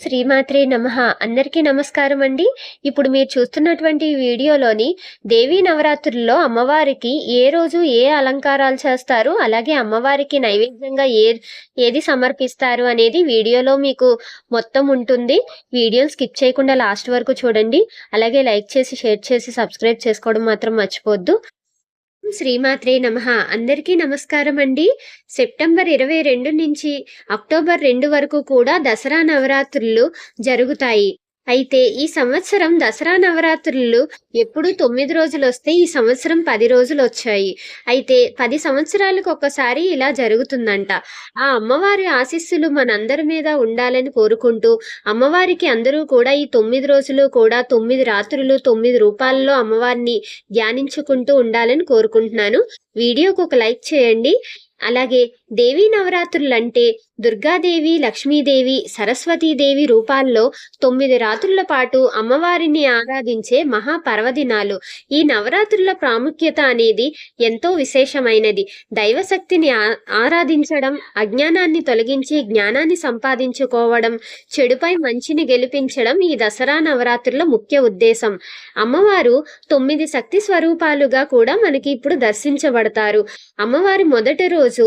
శ్రీమాత్రే నమ. అందరికీ నమస్కారం అండి. ఇప్పుడు మీరు చూస్తున్నటువంటి వీడియోలోని దేవీ నవరాత్రుల్లో అమ్మవారికి ఏ రోజు ఏ అలంకారాలు చేస్తారు అలాగే అమ్మవారికి నైవేద్యంగా ఏ ఏది సమర్పిస్తారు అనేది వీడియోలో మీకు మొత్తం ఉంటుంది. వీడియోని స్కిప్ చేయకుండా లాస్ట్ వరకు చూడండి. అలాగే లైక్ చేసి షేర్ చేసి సబ్స్క్రైబ్ చేసుకోవడం మాత్రం మర్చిపోద్దు శ్రీమాత్రే నమ. అందరికీ నమస్కారం అండి. సెప్టెంబర్ ఇరవై రెండు నుంచి అక్టోబర్ రెండు వరకు కూడా దసరా నవరాత్రులు జరుగుతాయి. అయితే ఈ సంవత్సరం దసరా నవరాత్రులు ఎప్పుడు తొమ్మిది రోజులు వస్తే ఈ సంవత్సరం పది రోజులు వచ్చాయి. అయితే పది సంవత్సరాలకు ఒక్కసారి ఇలా జరుగుతుందంట. ఆ అమ్మవారి ఆశీస్సులు మనందరి మీద ఉండాలని కోరుకుంటూ అమ్మవారికి అందరూ కూడా ఈ తొమ్మిది రోజులు కూడా తొమ్మిది రాత్రులు తొమ్మిది రూపాల్లో అమ్మవారిని ధ్యానించుకుంటూ ఉండాలని కోరుకుంటున్నాను. వీడియోకి ఒక లైక్ చేయండి. అలాగే దేవీ నవరాత్రులు అంటే దుర్గాదేవి లక్ష్మీదేవి సరస్వతీదేవి రూపాల్లో తొమ్మిది రాత్రుల పాటు అమ్మవారిని ఆరాధించే మహాపర్వదినాలు ఈ నవరాత్రుల ప్రాముఖ్యత అనేది ఎంతో విశేషమైనది. దైవశక్తిని ఆరాధించడం అజ్ఞానాన్ని తొలగించి జ్ఞానాన్ని సంపాదించుకోవడం చెడుపై మంచిని గెలిపించడం ఈ దసరా నవరాత్రుల ముఖ్య ఉద్దేశం. అమ్మవారు తొమ్మిది శక్తి స్వరూపాలుగా కూడా మనకి ఇప్పుడు దర్శించబడతారు. అమ్మవారి మొదటి రోజు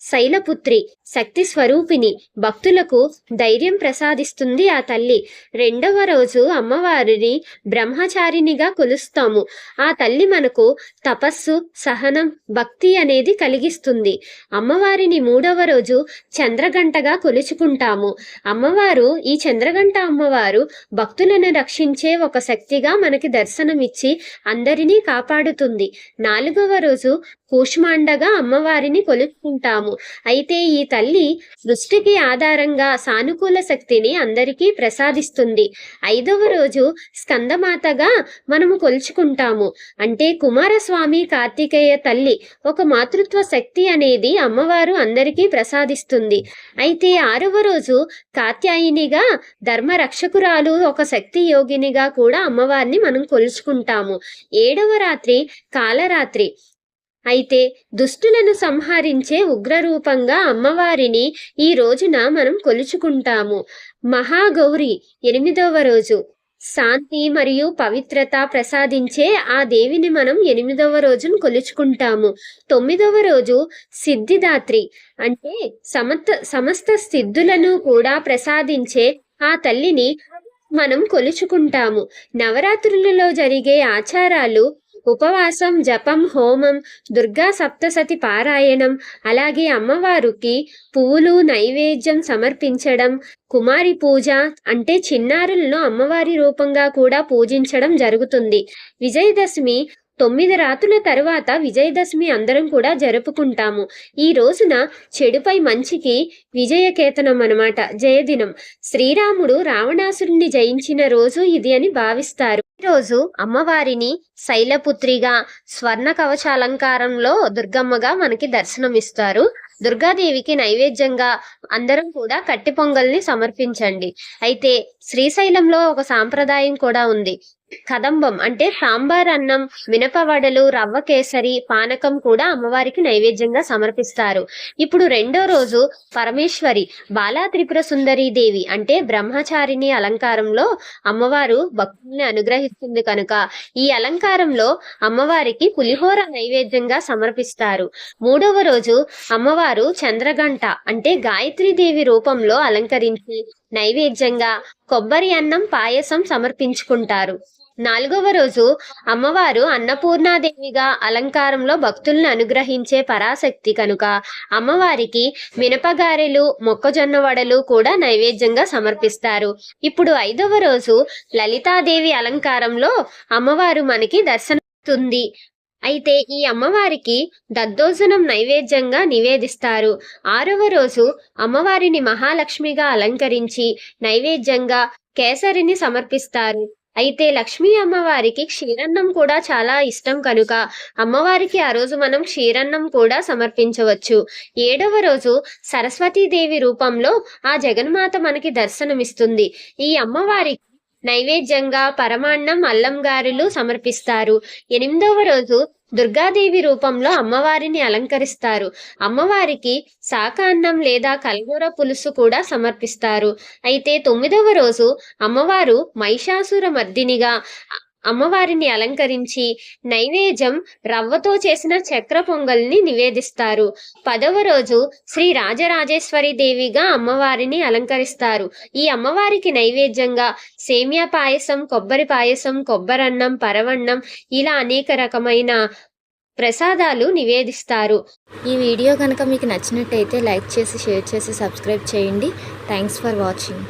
శైలపుత్రి శక్తి స్వరూపిణి భక్తులకు ధైర్యం ప్రసాదిస్తుంది ఆ తల్లి. రెండవ రోజు అమ్మవారిని బ్రహ్మచారినిగా కొలుస్తాము. ఆ తల్లి మనకు తపస్సు సహనం భక్తి అనేది కలిగిస్తుంది. అమ్మవారిని మూడవ రోజు చంద్రగంటగా కొలుచుకుంటాము. అమ్మవారు ఈ చంద్రగంట అమ్మవారు భక్తులను రక్షించే ఒక శక్తిగా మనకి దర్శనమిచ్చి అందరినీ కాపాడుతుంది. నాలుగవ రోజు కూష్మాండగా అమ్మవారిని కొలుచుకుంటాము. అయితే ఈ తల్లి సృష్టికి ఆధారంగా సానుకూల శక్తిని అందరికీ ప్రసాదిస్తుంది. ఐదవ రోజు స్కందమాతగా మనము కొలుచుకుంటాము. అంటే కుమారస్వామి కార్తికేయ తల్లి ఒక మాతృత్వ శక్తి అనేది అమ్మవారు అందరికీ ప్రసాదిస్తుంది. అయితే ఆరవ రోజు కాత్యాయినిగా ధర్మ రక్షకురాలు ఒక శక్తి యోగినిగా కూడా అమ్మవారిని మనం కొలుచుకుంటాము. ఏడవ రాత్రి కాలరాత్రి అయితే దుష్టులను సంహరించే ఉగ్రరూపంగా అమ్మవారిని ఈ రోజున మనం కొలుచుకుంటాము. మహాగౌరి ఎనిమిదవ రోజు. శాంతి మరియు పవిత్రత ప్రసాదించే ఆ దేవిని మనం ఎనిమిదవ రోజును కొలుచుకుంటాము. తొమ్మిదవ రోజు సిద్ధిదాత్రి. అంటే సమత సమస్త సిద్ధులను కూడా ప్రసాదించే ఆ తల్లిని మనం కొలుచుకుంటాము. నవరాత్రులలో జరిగే ఆచారాలు ఉపవాసం జపం హోమం దుర్గా సప్తసతి పారాయణం అలాగే అమ్మవారికి పువ్వులు నైవేద్యం సమర్పించడం కుమారి పూజ అంటే చిన్నారులను అమ్మవారి రూపంగా కూడా పూజించడం జరుగుతుంది. విజయదశమి తొమ్మిది రాత్రుల తరువాత విజయదశమి అందరం కూడా జరుపుకుంటాము. ఈ రోజున చెడుపై మంచికి విజయకేతనం అనమాట జయదినం. శ్రీరాముడు రావణాసురుణ్ణి జయించిన రోజు ఇది అని భావిస్తారు. రోజు అమ్మవారిని శైలపుత్రిగా స్వర్ణ కవచ అలంకారంలో దుర్గమ్మగా మనకి దర్శనమిస్తారు. దుర్గాదేవికి నైవేద్యంగా అందరం కూడా కట్టి పొంగల్ని సమర్పించండి. అయితే శ్రీశైలంలో ఒక సాంప్రదాయం కూడా ఉంది. కదంబం అంటే సాంబార్ అన్నం మినపవడలు రవ్వ కేసరి పానకం కూడా అమ్మవారికి నైవేద్యంగా సమర్పిస్తారు. ఇప్పుడు రెండో రోజు పరమేశ్వరి బాలా త్రిపుర సుందరి దేవి అంటే బ్రహ్మచారిని అలంకారంలో అమ్మవారు భక్తుల్ని అనుగ్రహిస్తుంది కనుక ఈ అలంకారంలో అమ్మవారికి పులిహోర నైవేద్యంగా సమర్పిస్తారు. మూడవ రోజు అమ్మవారు చంద్రగంట అంటే దేవి రూపంలో అలంకరించి నైవేద్యంగా కొబ్బరి అన్నం పాయసం సమర్పించుకుంటారు. నాలుగవ రోజు అమ్మవారు అన్నపూర్ణాదేవిగా అలంకారంలో భక్తులను అనుగ్రహించే పరాశక్తి కనుక అమ్మవారికి మినపగారెలు మొక్కజొన్న వడలు కూడా నైవేద్యంగా సమర్పిస్తారు. ఇప్పుడు ఐదవ రోజు లలితాదేవి అలంకారంలో అమ్మవారు మనకి దర్శనతుంది అయితే ఈ అమ్మవారికి దద్దోజనం నైవేద్యంగా నివేదిస్తారు. ఆరవ రోజు అమ్మవారిని మహాలక్ష్మిగా అలంకరించి నైవేద్యంగా కేసరిని సమర్పిస్తారు. అయితే లక్ష్మీ అమ్మవారికి క్షీరన్నం కూడా చాలా ఇష్టం కనుక అమ్మవారికి ఆ రోజు మనం క్షీరన్నం కూడా సమర్పించవచ్చు. ఏడవ రోజు సరస్వతీదేవి రూపంలో ఆ జగన్మాత మనకి దర్శనమిస్తుంది. ఈ అమ్మవారికి నైవేద్యంగా పరమాన్నం అల్లం గారెలు సమర్పిస్తారు. ఎనిమిదవ రోజు దుర్గాదేవి రూపంలో అమ్మవారిని అలంకరిస్తారు. అమ్మవారికి శాకాన్నం లేదా కల్గూర పులుసు కూడా సమర్పిస్తారు. అయితే తొమ్మిదవ రోజు అమ్మవారు మహిషాసుర మర్దినిగా అమ్మవారిని అలంకరించి నైవేద్యం రవ్వతో చేసిన చక్ర పొంగల్ని నివేదిస్తారు. పదవ రోజు శ్రీ రాజరాజేశ్వరి దేవిగా అమ్మవారిని అలంకరిస్తారు. ఈ అమ్మవారికి నైవేద్యంగా సేమియా పాయసం కొబ్బరి పాయసం కొబ్బరన్నం పరవన్నం ఇలా అనేక రకమైన ప్రసాదాలు నివేదిస్తారు. ఈ వీడియో కనుక మీకు నచ్చినట్టయితే లైక్ చేసి షేర్ చేసి సబ్స్క్రైబ్ చేయండి. Thanks for watching.